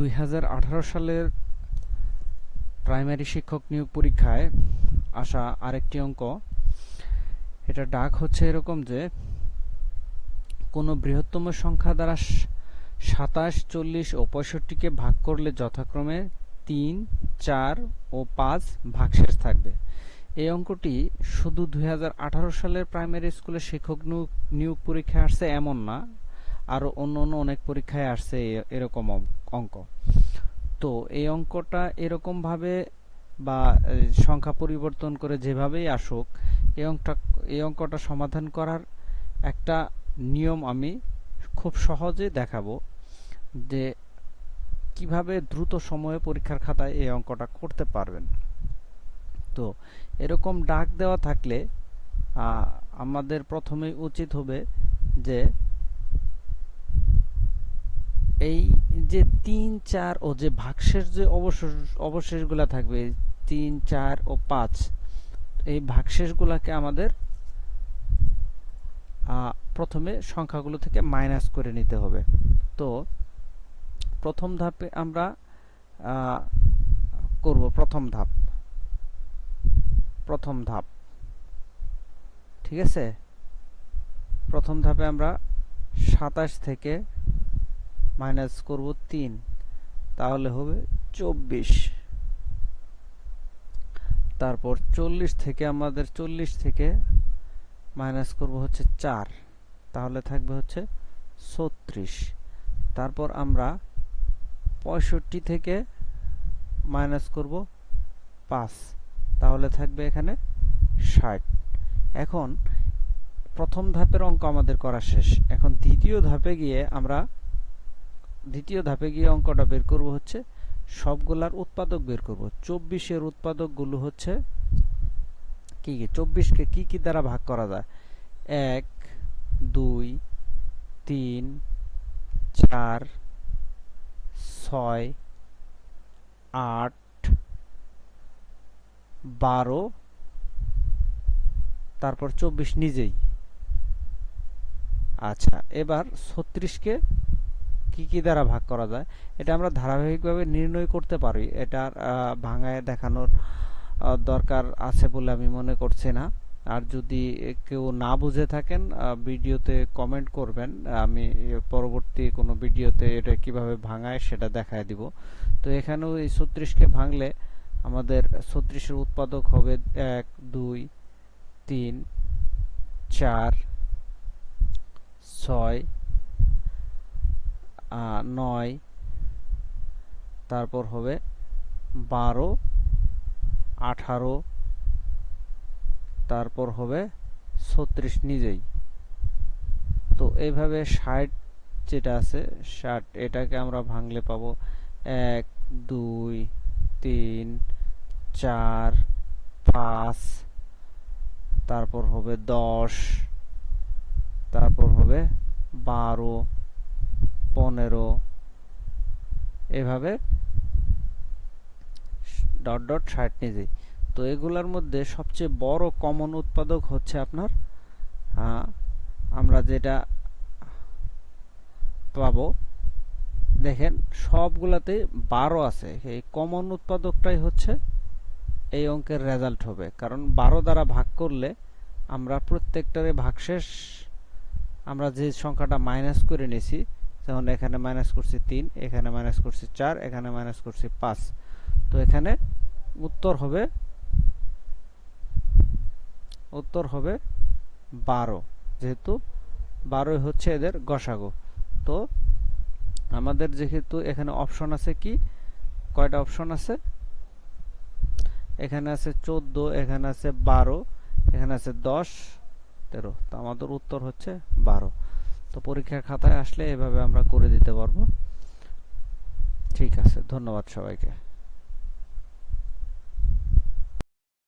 দুই হাজার আঠারো সালের প্রাইমারি শিক্ষক নিয়োগ পরীক্ষায় আসা আরেকটি অঙ্ক। এটা ডাক হচ্ছে এরকম যে, কোনো বৃহত্তম সংখ্যা দ্বারা সাতাশ, চল্লিশ ও পঁয়ষট্টিকে ভাগ করলে যথাক্রমে তিন, চার ও পাঁচ ভাগশেষ থাকবে। এই অঙ্কটি শুধু দুই হাজার আঠারো সালের প্রাইমারি স্কুলে শিক্ষক নিয়োগ পরীক্ষায় আসছে এমন না। আরও অন্য অন্য অনেক পরীক্ষায় আসছে এরকম অঙ্ক। তো এই অঙ্কটা এরকমভাবে বা সংখ্যা পরিবর্তন করে যেভাবেই আসুক, এই অঙ্কটা এই অঙ্কটা সমাধান করার একটা নিয়ম আমি খুব সহজে দেখাবো যে কীভাবে দ্রুত সময়ে পরীক্ষার খাতায় এই অঙ্কটা করতে পারবেন। তো এরকম ডাক দেওয়া থাকলে আমাদের প্রথমেই উচিত হবে যে এই যে তিন, চার ও যে ভাগশেষ যে অবশেষ, অবশেষগুলা থাকবে তিন, চার ও পাঁচ, এই ভাগশেষগুলাকে আমাদের প্রথমে সংখ্যাগুলো থেকে মাইনাস করে নিতে হবে। তো প্রথম ধাপে আমরা করব প্রথম ধাপ। প্রথম ধাপ। ঠিক আছে? প্রথম ধাপে আমরা সাতাশ থেকে মাইনাস করব তিন, তাহলে হবে চব্বিশ। তারপর চল্লিশ থেকে আমাদের চল্লিশ থেকে মাইনাস করব হচ্ছে চার, তাহলে থাকবে হচ্ছে ছত্রিশ। তারপর আমরা পঁয়ষট্টি থেকে মাইনাস করব পাঁচ, তাহলে থাকবে এখানে ষাট। এখন প্রথম ধাপের অঙ্ক আমাদের করা শেষ। এখন দ্বিতীয় ধাপে গিয়ে আমরা দ্বিতীয় ধাপে গিয়ে অঙ্কটা বের করব হচ্ছে সবগুলার উৎপাদক বের করব। চব্বিশের উৎপাদকগুলো হচ্ছে কি কি? চব্বিশকে কি কি দ্বারা ভাগ করা যায়? এক, দুই, তিন, চার, ছয়, আট, বারো, তারপর চব্বিশ নিজেই। আচ্ছা এবার ছত্রিশকে কি কি দ্বারা ভাগ করা যায়? এটা আমরা ধারাবাহিকভাবে নির্ণয় করতে পারি। এটার ভাঙায় দেখানোর দরকার আছে বলে আমি মনে করছি না। আর যদি কেউ না বুঝে থাকেন ভিডিওতে কমেন্ট করবেন। আমি পরবর্তী কোনো ভিডিওতে এটা কীভাবে ভাঙায় সেটা দেখায় দিব। তো এখানেও এই ছত্রিশকে ভাঙলে আমাদের ছত্রিশের উৎপাদক হবে এক, দুই, তিন, চার, ছয় নয়। তারপর হবে বারো, আঠারো। তারপর হবে ছত্রিশ নিজেই। তো এইভাবে ষাট যেটা আছে, ষাট এটাকে আমরা ভাঙলে পাবো এক, দুই, তিন, চার, পাঁচ। তারপর হবে দশ। তারপর হবে বারো। পনেরো। এভাবে ডট ডট ষাট নিজেই তো এগুলার মধ্যে সবচেয়ে বড় কমন উৎপাদক হচ্ছে আপনার আমরা যেটা পাবো, দেখেন সবগুলাতে বারো আছে। এই কমন উৎপাদকটাই হচ্ছে এই অঙ্কের রেজাল্ট হবে। কারণ বারো দ্বারা ভাগ করলে আমরা প্রত্যেকটারে ভাগশেষ, আমরা যে সংখ্যাটা মাইনাস করে নিয়েছি যেমন এখানে মাইনাস করছি তিন, এখানে মাইনাস করছি চার, এখানে মাইনাস করছি পাঁচ। তো এখানে উত্তর হবে উত্তর হবে বারো, যেহেতু বারোই হচ্ছে এদের গসাগো। তো আমাদের যেহেতু এখানে অপশন আছে কি? কয়টা অপশন আছে? এখানে আছে চোদ্দ, এখানে আছে বারো, এখানে আছে দশ, তেরো। তো আমাদের উত্তর হচ্ছে বারো। তো পরীক্ষার খাতায় আসলে এভাবে আমরা করে দিতে পারব। ঠিক আছে ধন্যবাদ সবাইকে।